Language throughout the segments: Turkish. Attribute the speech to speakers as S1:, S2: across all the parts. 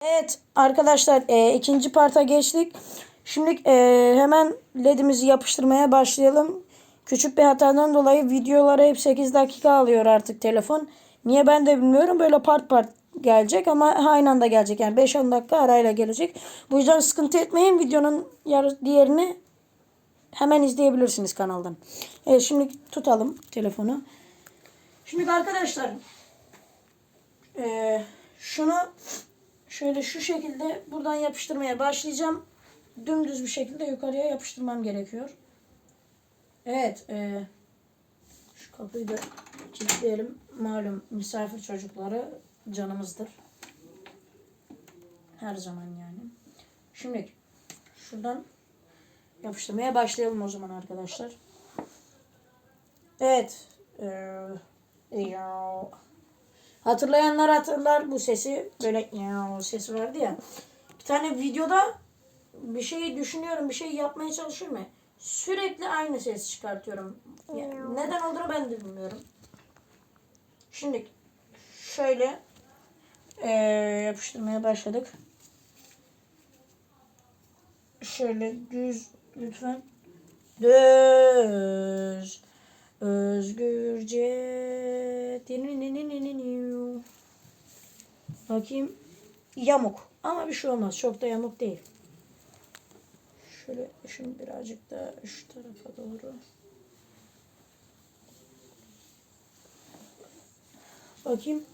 S1: Evet arkadaşlar e, ikinci parta geçtik. Şimdi e, hemen ledimizi yapıştırmaya başlayalım. Küçük bir hatadan dolayı videoları hep 8 dakika alıyor artık telefon. Niye ben de bilmiyorum. Böyle part part gelecek ama aynı anda gelecek. Yani 5-10 dakika arayla gelecek. Bu yüzden sıkıntı etmeyin. Videonun diğerini hemen izleyebilirsiniz kanaldan. Evet şimdi tutalım telefonu. Şimdi arkadaşlar e, şunu şöyle şu şekilde buradan yapıştırmaya başlayacağım. Dümdüz bir şekilde yukarıya yapıştırmam gerekiyor. Evet. E, şu kapıyı da kilitleyelim. Malum misafir çocukları canımızdır. Her zaman yani. Şimdi şuradan yapıştırmaya başlayalım o zaman arkadaşlar. Evet. Ee. Hatırlayanlar hatırlar bu sesi. Böyle yav sesi vardı ya. Bir tane videoda bir şey düşünüyorum, bir şey yapmaya çalışıyorum ya. Sürekli aynı ses çıkartıyorum. Ya, neden olduğunu ben de bilmiyorum. Şimdi şöyle ee, yapıştırmaya başladık. Şöyle düz lütfen. Düz. Özgürce. Dininininininiu. Bakayım. Yamuk. Ama bir şey olmaz. Çok da yamuk değil. Şöyle şimdi birazcık da şu tarafa doğru. Bakayım.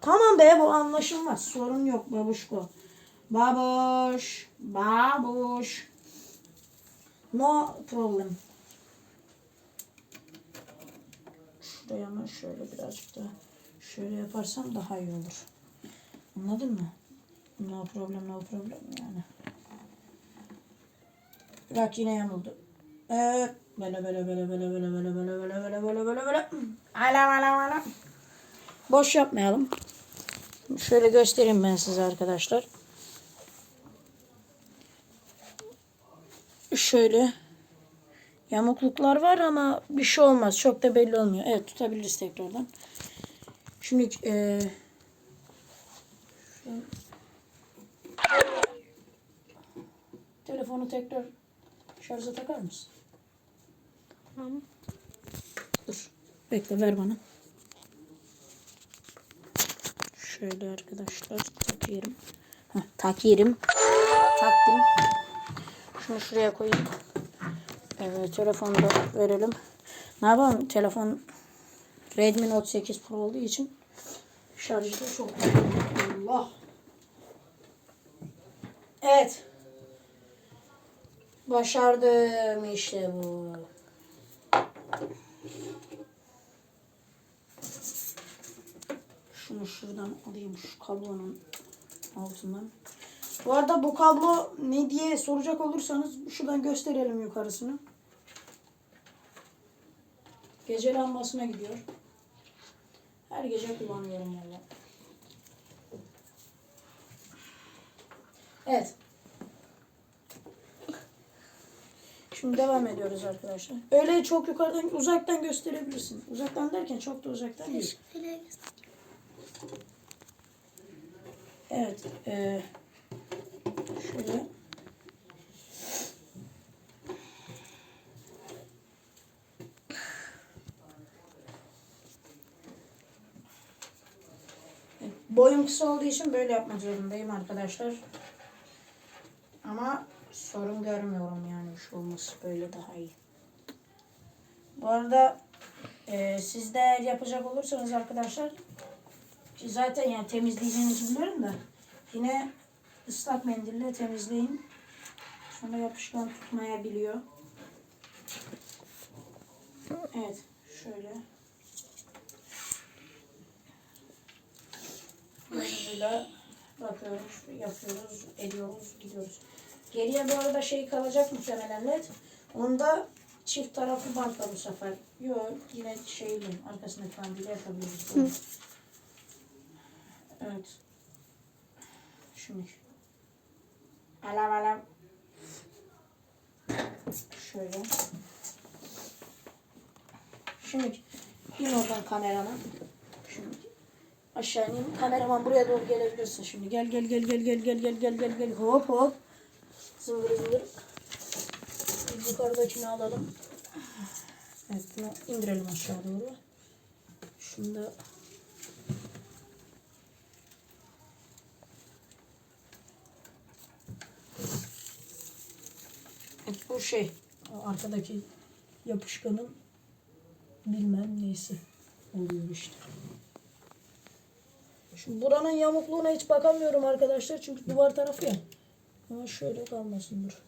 S1: Tamam be bu anlaşılmaz. Sorun yok babuşko. Babuş. Babuş. No problem. Şuraya ama şöyle birazcık daha şöyle yaparsam daha iyi olur. Anladın mı? No problem no problem yani. Bak yine yamuldu. Evet. Böyle böyle böyle böyle böyle böyle böyle böyle böyle böyle böyle böyle. Ala ala ala. Boş yapmayalım. Şöyle göstereyim ben size arkadaşlar. Şöyle yamukluklar var ama bir şey olmaz. Çok da belli olmuyor. Evet tutabiliriz tekrardan. Şimdi e, şu- telefonu tekrar şarja takar mısın?
S2: Tamam.
S1: Dur. Bekle ver bana. Şöyle arkadaşlar takıyorum. Heh, takıyorum. Taktım. Şunu şuraya koyayım. Evet telefonu da verelim. Ne yapalım? Telefon Redmi Note 8 Pro olduğu için şarjı çok Allah. Evet. Başardım işte bu. Şunu şuradan alayım şu kablonun altından. Bu arada bu kablo ne diye soracak olursanız şuradan gösterelim yukarısını. Gece lambasına gidiyor. Her gece kullanıyorum valla. Evet. Şimdi devam ediyoruz arkadaşlar. Öyle çok yukarıdan uzaktan gösterebilirsin. Uzaktan derken çok da uzaktan değil. Evet. eee şöyle. Evet, Boyum kısa olduğu için böyle yapmak zorundayım arkadaşlar. Ama sorun görmüyorum yani şu olması böyle daha iyi. Bu arada eee siz de eğer yapacak olursanız arkadaşlar zaten yani temizleyeceğinizi biliyorum da yine ıslak mendille temizleyin. Sonra yapışkan tutmayabiliyor. Evet şöyle. Böyle bakıyoruz, yapıyoruz, ediyoruz, gidiyoruz. Geriye bu arada şey kalacak muhtemelen led. Onda çift taraflı bantla bu sefer. Yok yine şeyli arkasındaki bandıyla yapabiliriz. bunu. Evet. Şimdi. Alam alam. Şöyle. Şimdi in oradan kamerana. Aşağı ineyim. Kameraman buraya doğru gelebilirsin şimdi. Gel gel gel gel gel gel gel gel gel gel. Hop hop. Zıngır. Bir Yukarıdakini alalım. Evet bunu indirelim aşağı doğru. Şunu da Evet, bu şey o arkadaki yapışkanın bilmem neyse oluyor işte. Şimdi buranın yamukluğuna hiç bakamıyorum arkadaşlar çünkü duvar tarafı ya. Ama şöyle kalmasın dur.